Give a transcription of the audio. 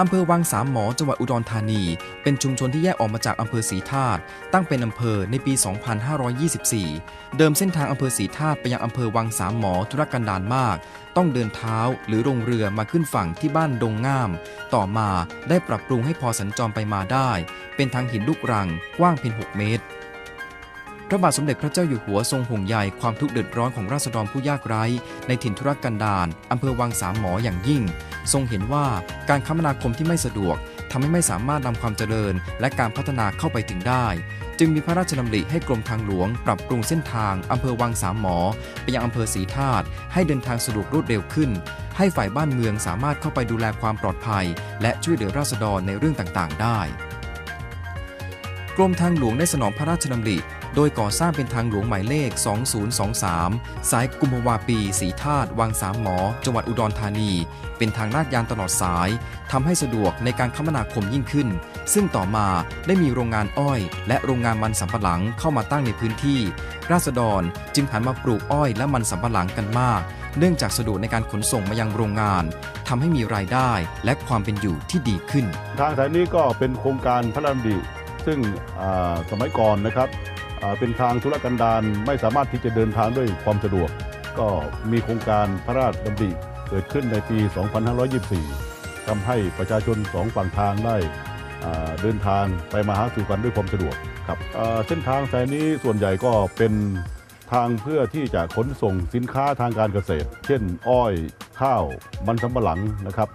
อำเภอวังสามหมอจังหวัดอุดรธานี เป็นชุมชนที่แยกออกมาจากอำเภอศรีธาตุตั้งเป็นอำเภอในปี 2524 เดิมเส้นทางอำเภอศรีธาตุไปยังอำเภอวังสามหมอธุรกันดารมาก ต้องเดินเท้าหรือลงเรือมาขึ้นฝั่งที่บ้านดงง่าม ต่อมาได้ปรับปรุงให้พอสัญจรไปมาได้ เป็นทางหินลูกรังกว้างเพียง 6 เมตร พระบาทสมเด็จพระเจ้าอยู่หัวทรงห่วงใยความทุกข์เดือดร้อนของราษฎรผู้ยากไร้ ในถิ่นธุรกันดารอำเภอวังสามหมออย่างยิ่ง ทรงเห็นว่าการคมนาคมที่ไม่สะดวกทำให้ไม่สามารถนำความเจริญ และการพัฒนาเข้าไปถึงได้ จึงมีพระราชดำริให้กรมทางหลวง ปรับปรุงเส้นทางอำเภอวังสามหมอ ไปยังอำเภอศรีธาตุให้เดินทางสะดวกรวดเร็วขึ้น ให้ฝ่ายบ้านเมืองสามารถเข้าไปดูแลความปลอดภัย และช่วยเหลือราษฎรในเรื่องต่างๆ ได้กรมทางหลวงได้สนองพระราชดำริ โดยก่อสร้างเป็นทางหลวงหมายเลข 2023 สายกุมภาวาปีสีธาตุวังสามหมอ จังหวัดอุดรธานี เป็นทางลาดยางตลอดสายทำให้สะดวกในการคมนาคมยิ่งขึ้น ซึ่งต่อมาได้มีโรงงานอ้อย และโรงงานมันสำปะหลังเข้ามาตั้งในพื้นที่ ราษฎรจึงหันมาปลูกอ้อยและมันสำปะหลังกันมาก เนื่องจากสะดวกในการขนส่งมายังโรงงานทำให้มีรายได้และความเป็นอยู่ที่ดีขึ้น ทางสายนี้ก็เป็นโครงการพระราชดำริซึ่งสมัยก่อนนะครับ เป็นทางธุรกันดารไม่สามารถที่จะเดินทางด้วยความสะดวก ก็มีโครงการพระราชดำริเกิดขึ้นในปี 2524ทำให้ประชาชนสองฝั่งทางได้เดินทางไปมาหาสู่กันด้วยความสะดวกครับเส้นทางสายนี้ส่วนใหญ่ก็เป็นทางเพื่อที่จะขนส่งสินค้าทางการเกษตร เช่น อ้อย ข้าว มันสำปะหลังนะครับ